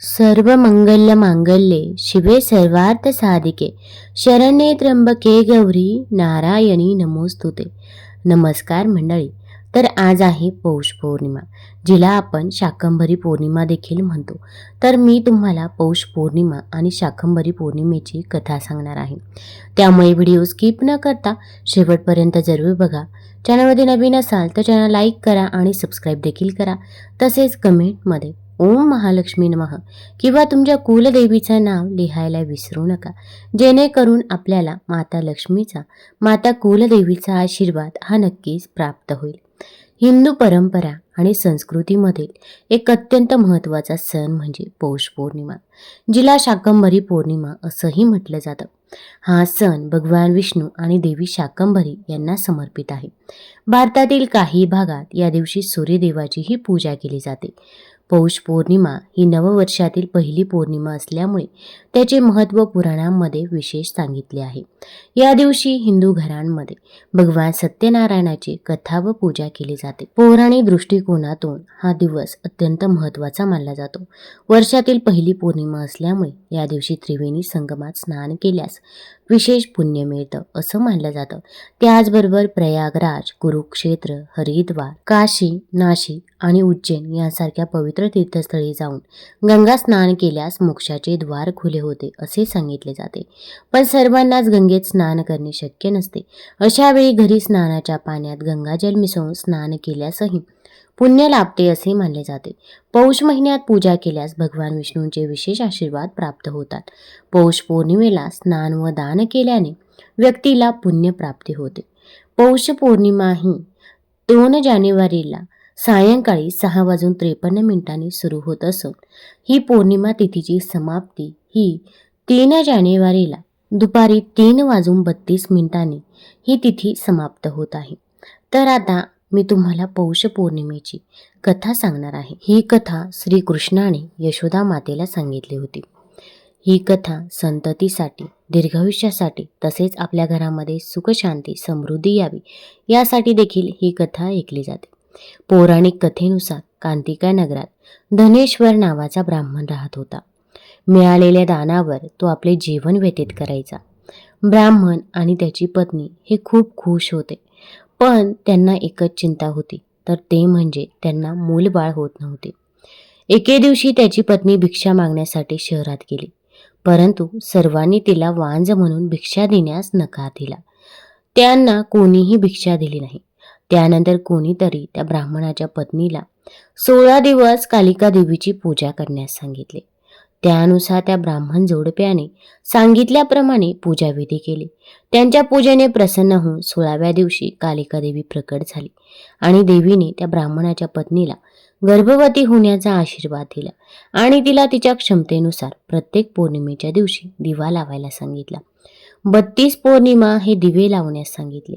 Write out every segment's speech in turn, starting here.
सर्व मंगल्य मांगल्ये शिवे सर्वार्थ साधिके शरण्ये त्र्यंबके गौरी नारायणी नमोस्तुते. नमस्कार मंडळी तर आज आहे पौष पौर्णिमा जिला आपण शाकंभरी पौर्णिमा देखील म्हणतो. तर मी तुम्हाला पौष पौर्णिमा आणि शाकंभरी पौर्णिमेची कथा सांगणार आहे. त्यामुळे व्हिडिओ स्किप न करता शेवटपर्यंत जरूर बघा. चॅनलमध्ये नवीन असाल तर चॅनल लाईक करा आणि सबस्क्राईब देखील करा. तसेच कमेंटमध्ये ओम महालक्ष्मी नमः. किंवा तुमच्या कुलदेवीचं नाव लिहायला विसरू नका. जेणेकरून आपल्याला माता लक्ष्मीचा माता कुलदेवीचा आशीर्वाद हा नक्कीच प्राप्त होईल. हिंदू परंपरा आणि संस्कृतीमधील एक अत्यंत महत्त्वाचा सण म्हणजे पौष पौर्णिमा. जिला शाकंभरी पौर्णिमा असंही म्हटलं जातं. हा सण भगवान विष्णू आणि देवी शाकंभरी यांना समर्पित आहे. भारतातील काही भागात या दिवशी सूर्यदेवाचीही पूजा केली जाते. पौष पौर्णिमा ही नववर्षातील पहिली पौर्णिमा असल्यामुळे त्याचे महत्त्व पुराणांमध्ये विशेष सांगितले आहे. या दिवशी हिंदू घरांमध्ये भगवान सत्यनारायणाची कथा व पूजा केली जाते. पौराणिक दृष्टिकोनातून हा दिवस अत्यंत महत्त्वाचा मानला जातो. वर्षातील पहिली पौर्णिमा असल्यामुळे या दिवशी त्रिवेणी संगमात स्नान केल्यास विशेष पुण्य मिळतं असं मानलं जातं. त्याचबरोबर प्रयागराज कुरुक्षेत्र हरिद्वार काशी नाशिक आणि उज्जैन यासारख्या पवित्र तीर्थस्थळी जाऊन गंगा स्नान केल्यास मोक्षाचे द्वार खुले होते असे सांगितले जाते. पण सर्वांनाच गंगेत स्नान करणे शक्य नसते. अशा वेळी घरी स्नानाच्या पाण्यात गंगाजल मिसळून स्नान केल्यासही पुण्य लाभते असे मानले जाते. पौष महिन्यात पूजा केल्यास भगवान विष्णूंचे विशेष आशीर्वाद प्राप्त होतात. पौष पौर्णिमेला स्नान व दान केल्याने व्यक्तीला पुण्य प्राप्ती होते. पौष पौर्णिमा ही दोन जानेवारीला सायंकाळी सहा वाजून त्रेपन्न मिनिटांनी सुरू होत असून ही पौर्णिमा तिथीची समाप्ती. ही तीन जानेवारीला दुपारी तीन वाजून बत्तीस मिनिटांनी ही तिथी समाप्त होत आहे. तर आता मी तुम्हाला पौष पौर्णिमेची कथा सांगणार आहे. ही कथा श्रीकृष्णाने यशोदा मातेला सांगितली होती. ही कथा संततीसाठी दीर्घायुष्यासाठी तसेच आपल्या घरामध्ये सुखशांती समृद्धी यावी यासाठी देखील ही कथा ऐकली जाते. पौराणिक कथेनुसार कांतिका नगरात धनेश्वर नावाचा ब्राह्मण राहत होता. मिळालेल्या दानावर तो आपले जीवन व्यतीत करायचा. ब्राह्मण आणि त्याची पत्नी हे खूप खुश होते. पण त्यांना एकच चिंता होती तर ते म्हणजे त्यांना मूलबाळ होत नव्हते. एके दिवशी त्याची पत्नी भिक्षा मागण्यासाठी शहरात गेली. परंतु सर्वांनी तिला वांज म्हणून भिक्षा देण्यास नकार दिला. त्यांना कोणीही भिक्षा दिली नाही. त्यानंतर कोणीतरी त्या ब्राह्मणाच्या पत्नीला सोळा दिवस कालिका देवीची पूजा करण्यास सांगितले. त्यानुसार त्या ब्राह्मण जोडप्याने सांगितल्याप्रमाणे पूजाविधी केली. त्यांच्या पूजेने प्रसन्न होऊन सोळाव्या दिवशी कालिका देवी प्रकट झाली आणि देवीने त्या ब्राह्मणाच्या पत्नीला गर्भवती होण्याचा आशीर्वाद दिला आणि तिला तिच्या क्षमतेनुसार प्रत्येक पौर्णिमेच्या दिवशी दिवा लावायला सांगितला. बत्तीस पौर्णिमा हे दिवे लावण्यास सांगितले.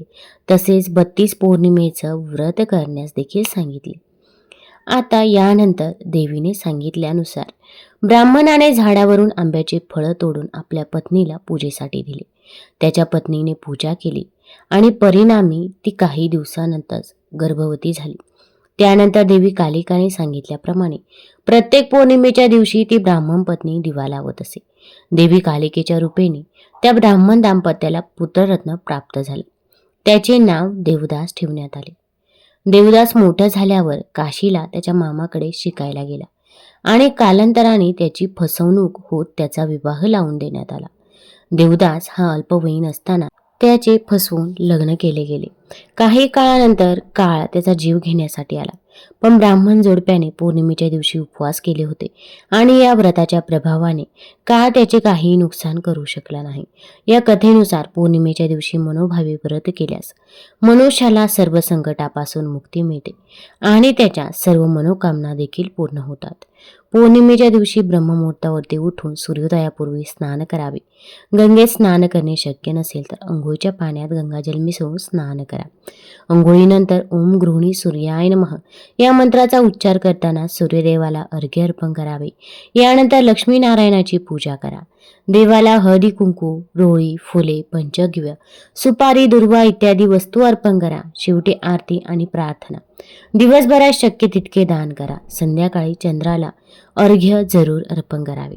तसेच बत्तीस पौर्णिमेचं व्रत करण्यास देखील सांगितले. आता यानंतर देवीने सांगितल्यानुसार ब्राह्मणाने झाडावरून आंब्याचे फळं तोडून आपल्या पत्नीला पूजेसाठी दिले. त्याच्या पत्नीने पूजा केली आणि परिणामी ती काही दिवसानंतरच गर्भवती झाली. त्यानंतर देवी कालिकाने सांगितल्याप्रमाणे प्रत्येक पौर्णिमेच्या दिवशी ती ब्राह्मण पत्नी दिवा लावत असे. देवी कालिकेच्या रूपेने त्या ब्राह्मण दाम्पत्याला पुत्ररत्न प्राप्त झाले. त्याचे नाव देवदास ठेवण्यात आले. देवदास मोठा झाल्यावर काशीला त्याच्या मामाकडे शिकायला गेला आणि कालांतराने त्याची फसवणूक होत त्याचा विवाह लावून देण्यात आला. देवदास हा अल्पवयीन असताना त्याचे फसवून लग्न केले गेले. काही काळानंतर काळ त्याचा जीव घेण्यासाठी आला. पण ब्राह्मण जोडप्याने पौर्णिमेच्या दिवशी उपवास केले होते आणि या व्रताच्या प्रभावाने काळ त्याचे काही नुकसान करू शकला नाही. या कथेनुसार पौर्णिमेच्या दिवशी मनोभावी व्रत केल्यास मनुष्याला सर्व संकटापासून मुक्ती मिळते आणि त्याच्या सर्व मनोकामना देखील पूर्ण होतात. पौर्णिमेच्या दिवशी ब्रह्ममुहूर्तावरती उठून सूर्योदयापूर्वी स्नान करावे. गंगेत स्नान करणे शक्य नसेल तर अंघोळीच्या पाण्यात गंगाजल मिसळून स्नान करा. अंघोळीनंतर ओम गृहिणी सूर्याय नमः. या मंत्राचा उच्चार करताना सूर्यदेवाला अर्घ्य अर्पण करावे. यानंतर लक्ष्मीनारायणाची पूजा करा. देवाला हळदी कुंकू रोळी फुले पंचगव्य सुपारी दुर्वा इत्यादी वस्तू अर्पण करा. शेवटी आरती आणि प्रार्थना. दिवसभरात शक्य तितके दान करा. संध्याकाळी चंद्राला अर्घ्य जरूर अर्पण करावे.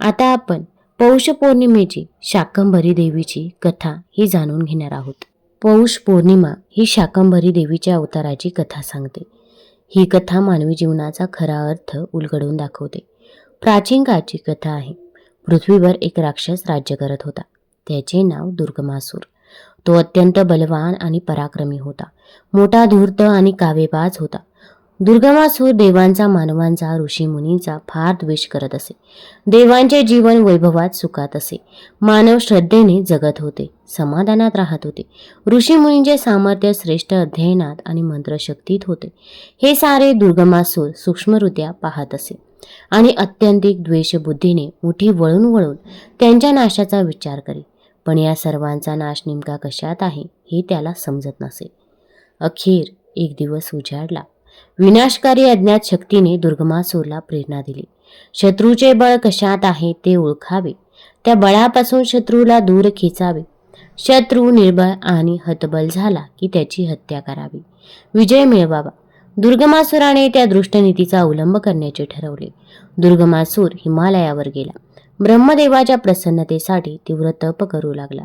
आता आपण पौष पौर्णिमेची शाकंभरी देवीची कथा ही जाणून घेणार आहोत. पौष पौर्णिमा ही शाकंभरी देवीच्या अवताराची कथा सांगते. ही कथा मानवी जीवनाचा खरा अर्थ उलगडून दाखवते. प्राचीन काळची कथा आहे. पृथ्वीवर एक राक्षस राज्य करत होता. त्याचे नाव दुर्गमासूर. तो अत्यंत बलवान आणि पराक्रमी होता. मोठा धूर्त आणि कावेबाज होता. दुर्गमासूर हो देवांचा मानवांचा ऋषीमुनींचा फार द्वेष करत असे. देवांचे जीवन वैभवात सुखात असे. मानव श्रद्धेने जगत होते समाधानात राहत होते. ऋषीमुनींचे सामर्थ्य श्रेष्ठ अध्ययनात आणि मंत्रशक्तीत होते. हे सारे दुर्गमासूर हो सूक्ष्मरित्या पाहत असे. आणि अत्यंतिक द्वेषबुद्धीने मुठी वळून वळून त्यांच्या नाशाचा विचार करी पण या सर्वांचा नाश नेमका कशात आहे हे त्याला समजत नसे. अखेर एक दिवस उजाडला. विनाशकारी अज्ञात शक्तीने दुर्गमासूरला प्रेरणा दिली. शत्रूचे बळ कशात आहे ते ओळखावे. त्या बळापासून शत्रूला दूर खेचावे. शत्रू निर्बळ आणि हतबल झाला की त्याची हत्या करावी. विजय मिळवावा. दुर्गमासुराने त्या दृष्टनीतीचा अवलंब करण्याचे ठरवले. दुर्गमासूर हिमालयावर गेला. ब्रह्मदेवाच्या प्रसन्नतेसाठी तीव्र तप करू लागला.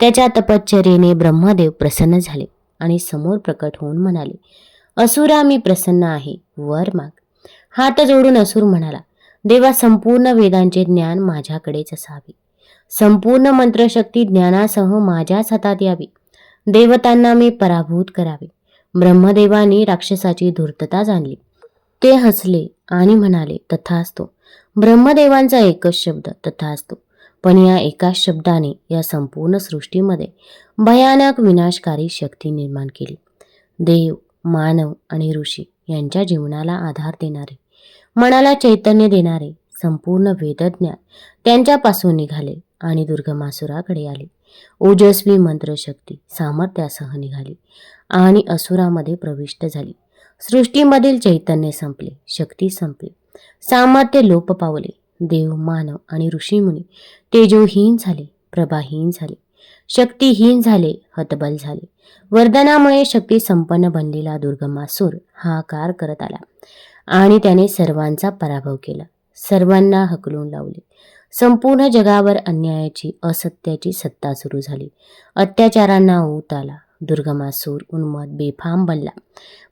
त्याच्या तपश्चर्येने ब्रह्मदेव प्रसन्न झाले आणि समोर प्रकट होऊन म्हणाले असुरा मी प्रसन्न आहे. वर माग. हात जोडून असुर म्हणाला देवा संपूर्ण वेदांचे ज्ञान माझ्याकडेच असावे. संपूर्ण मंत्रशक्ती ज्ञानासह माझ्याच हातात यावी. देवतांना मी पराभूत करावे. ब्रह्मदेवानी राक्षसाची धूर्तता जाणली. ते हसले आणि म्हणाले तथास्तु ब्रह्मदेवांचा एकच शब्द तथास्तु पण या एकाच शब्दाने या संपूर्ण सृष्टीमध्ये भयानक विनाशकारी शक्ती निर्माण केली. देव मानव आणि ऋषी यांच्या जीवनाला आधार देणारे मनाला चैतन्य देणारे संपूर्ण वेदज्ञान त्यांच्यापासून निघाले आणि दुर्गमासुराकडे आले. ओजस्वी मंत्रशक्ती सामर्थ्यासह निघाली आणि असुरामध्ये प्रविष्ट झाली. सृष्टीमधील चैतन्य संपले शक्ती संपली सामर्थ्य लोप पावले. देव मानव आणि ऋषीमुनी तेजोहीन झाले. प्रभाहीन झाले. शक्तिहीन झाले हतबल झाले. वरदानामुळे शक्ती संपन्न बनलेला दुर्गमासूर हाकार करत आला आणि त्याने सर्वांचा पराभव केला. सर्वांना हकलून लावले. संपूर्ण जगावर अन्यायाची असत्याची सत्ता सुरू झाली. अत्याचारांना ऊत आला. दुर्गमासूर उन्मत बेफाम बनला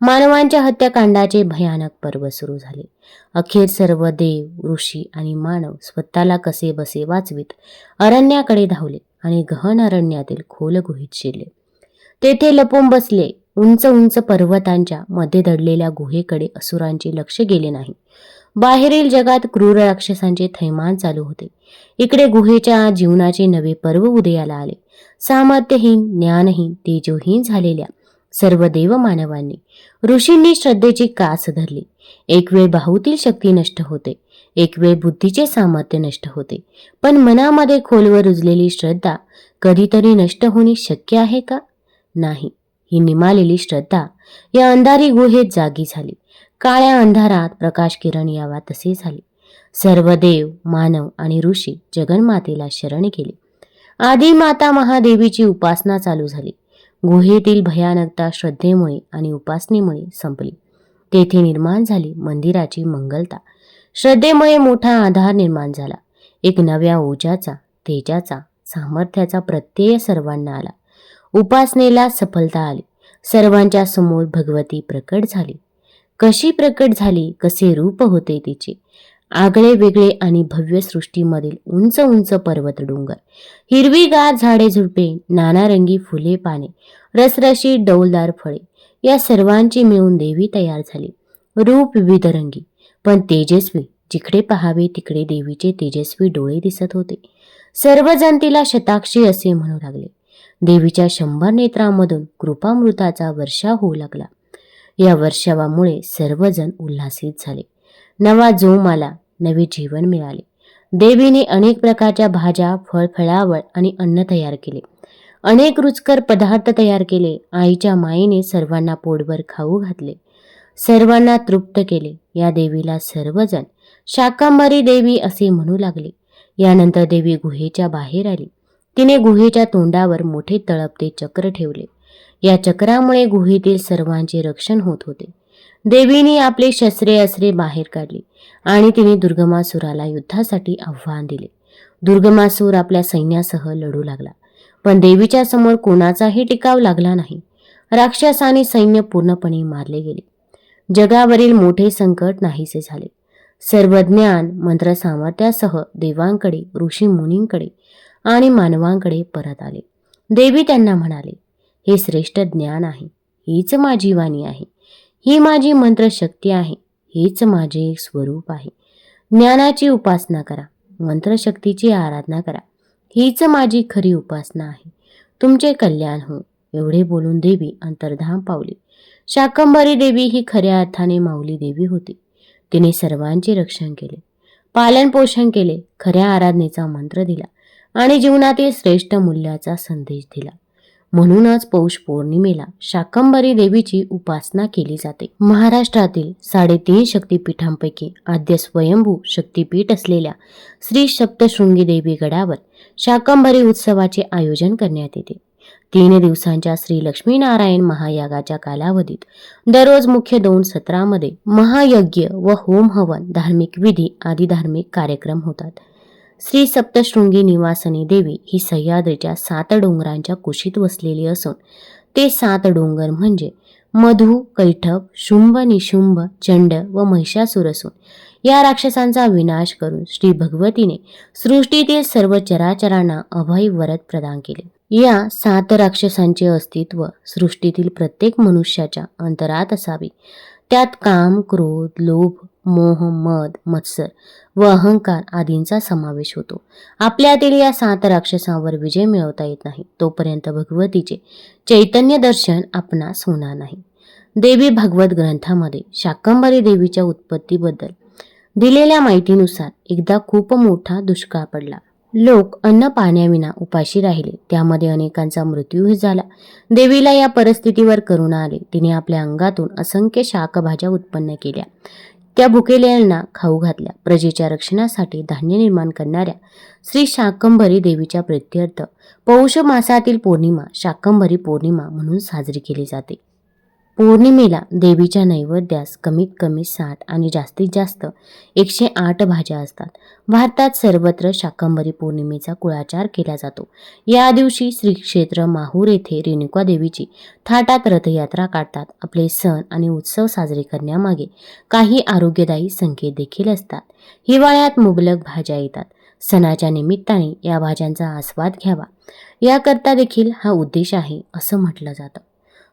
मानवांच्या हत्याकांडाचे भयानक पर्व सुरू झाले. अखेर सर्व देव ऋषी आणि मानव स्वतःला कसे बसे वाचवीत अरण्याकडे धावले आणि गहन अरण्यातील खोल गुहेत शिरले. तेथे लपून बसले उंच उंच पर्वतांच्या मध्ये दडलेल्या गुहेकडे असुरांचे लक्ष गेले नाही. बाहेरील जगात क्रूर राक्षसांचे थैमान चालू होते. इकडे गुहेच्या जीवनाचे नवे पर्व उदयाला आले. सामर्थ्यहीन ज्ञानहीन तेजोहीन झालेल्या सर्व देव मानवांनी ऋषींनी श्रद्धेची कास धरली. एक वेळ बाहूतील शक्ती नष्ट होते एक वेळ बुद्धीचे सामर्थ्य नष्ट होते. पण मनामध्ये खोलवर रुजलेली श्रद्धा कधीतरी नष्ट होणे शक्य आहे का? नाही. ही निमालेली श्रद्धा या अंधारी गुहेत जागी झाली. काळ्या अंधारात प्रकाश किरण यावा तसे झाले. सर्व देव मानव आणि ऋषी जगन्मातेला शरण केले. आधी माता महादेवीची उपासना चालू झाली. गुहेतील भयानकता श्रद्धेमुळे आणि उपासनेमुळे संपली. तेथे निर्माण झाली मंदिराची मंगलता. श्रद्धेमुळे मोठा आधार निर्माण झाला. एक नव्या ओजाचा तेजाचा सामर्थ्याचा प्रत्यय सर्वांना आला. उपासनेला सफलता आली. सर्वांच्या समोर भगवती प्रकट झाली. कशी प्रकट झाली कसे रूप होते तिचे? आगळे वेगळे आणि भव्य सृष्टीमधील उंच उंच पर्वत डोंगर. हिरवीगार झाडे झुडपे नानारंगी फुले पाने रसरशी डौलदार फळे या सर्वांची मिळून देवी तयार झाली. रूप विविध रंगी पण तेजस्वी. जिकडे पहावे तिकडे देवीचे तेजस्वी डोळे दिसत होते. सर्वजण तिला शताक्षी असे म्हणू लागले. देवीच्या शंभर नेत्रांमधून कृपामृताचा वर्षा होऊ लागला. या वर्षावामुळे सर्वजण उल्हासित झाले. नवा जोम आला नवे जीवन मिळाले. देवीने अनेक प्रकारच्या भाज्या फळ फळावळ आणि अन्न तयार केले. अनेक रुचकर पदार्थ तयार केले. आईच्या मायेने सर्वांना पोटभर खाऊ घातले. सर्वांना तृप्त केले. या देवीला सर्वजण शाकांबरी देवी असे म्हणू लागले. यानंतर देवी गुहेच्या बाहेर आली. तिने गुहेच्या तोंडावर मोठे तळपते चक्र ठेवले. या चक्रामुळे गुहेतील सर्वांचे रक्षण होत होते. देवीने आपले शस्त्रे अस्त्रे बाहेर काढली आणि तिने दुर्गमासुराला युद्धासाठी आव्हान दिले. दुर्गमासूर आपल्या सैन्यासह लढू लागला पण देवीच्या समोर कोणाचाही टिकाव लागला नाही. राक्षस आणि सैन्य पूर्णपणे मारले गेले. जगावरील मोठे संकट नाहीसे झाले. सर्व ज्ञान मंत्र सामर्थ्यासह देवांकडे ऋषी मुनींकडे आणि मानवांकडे परत आले. देवी त्यांना म्हणाले हे श्रेष्ठ ज्ञान आहे. हीच माझी वाणी आहे. ही माझी मंत्रशक्ती आहे. हेच माझे एक स्वरूप आहे. ज्ञानाची उपासना करा. मंत्रशक्तीची आराधना करा. हीच माझी खरी उपासना आहे. तुमचे कल्याण हो. एवढे बोलून देवी अंतर्धाम पावली. शाकंभरी देवी ही खऱ्या अर्थाने माऊली देवी होती. तिने सर्वांचे रक्षण केले. पालन पोषण केले. खऱ्या आराधनेचा मंत्र दिला. आणि जीवनातील श्रेष्ठ मूल्याचा संदेश दिला. म्हणूनच पौष पौर्णिमेला शाकंभरी देवीची उपासना केली जाते. महाराष्ट्रातील साडेतीन शक्तीपीठांपैकी आद्य स्वयंभू शक्तिपीठ असलेल्या श्री सप्तशृंगी देवी गडावर शाकंभरी उत्सवाचे आयोजन करण्यात येते. तीन दिवसांच्या श्री लक्ष्मीनारायण महायागाच्या कालावधीत दररोज मुख्य दोन सत्रामध्ये महायज्ञ व होम हवन धार्मिक विधी आदी धार्मिक कार्यक्रम होतात. श्री सप्तशृंगी निवासनी देवी ही सह्याद्रीच्या सात डोंगरांच्या कुशीत वसलेली असून ते सात डोंगर म्हणजे मधु कैठप शुंभ निशुंभ चंड व महिषासूर असून या राक्षसांचा विनाश करून श्री भगवतीने सृष्टीतील सर्व चराचरांना अभय वरद प्रदान केले. या सात राक्षसांचे अस्तित्व सृष्टीतील प्रत्येक मनुष्याच्या अंतरात असावे. त्यात काम क्रोध लोभ मोह मद मत्सर व अहंकार आदींचा समावेश होतो. आपल्यातील या सात राक्षसांवर विजय मिळवता येत नाही. तोपर्यंत भगवतीचे चैतन्य दर्शन आपणास होणार नाही. देवी भागवत ग्रंथामध्ये शाकंभरी देवीच्या उत्पत्तीबद्दल दिलेल्या माहितीनुसार एकदा खूप मोठा दुष्काळ पडला. लोक अन्न पाण्याविना उपाशी राहिले. त्यामध्ये अनेकांचा मृत्यूही झाला. देवीला या परिस्थितीवर करुणा आले. तिने आपल्या अंगातून असंख्य शाकभाज्या उत्पन्न केल्या. त्या भुकेल्यांना खाऊ घातल्या. प्रजेच्या रक्षणासाठी धान्य निर्माण करणाऱ्या श्री शाकंभरी देवीच्या प्रित्यर्थ पौष मासातील पौर्णिमा शाकंभरी पौर्णिमा म्हणून साजरी केली जाते. पौर्णिमेला देवीच्या नैवेद्यास कमीत कमी साठ आणि जास्तीत जास्त एकशे आठ भाज्या असतात. भारतात सर्वत्र शाकंभरी पौर्णिमेचा कुळाचार केला जातो. या दिवशी श्री क्षेत्र माहूर येथे रेणुका देवीची थाटात रथयात्रा काढतात. आपले सण आणि उत्सव साजरे करण्यामागे काही आरोग्यदायी संकेत देखील असतात. हिवाळ्यात मुबलक भाज्या येतात. सणाच्या निमित्ताने या भाज्यांचा आस्वाद घ्यावा. याकरता देखील हा उद्देश आहे असं म्हटलं जातं.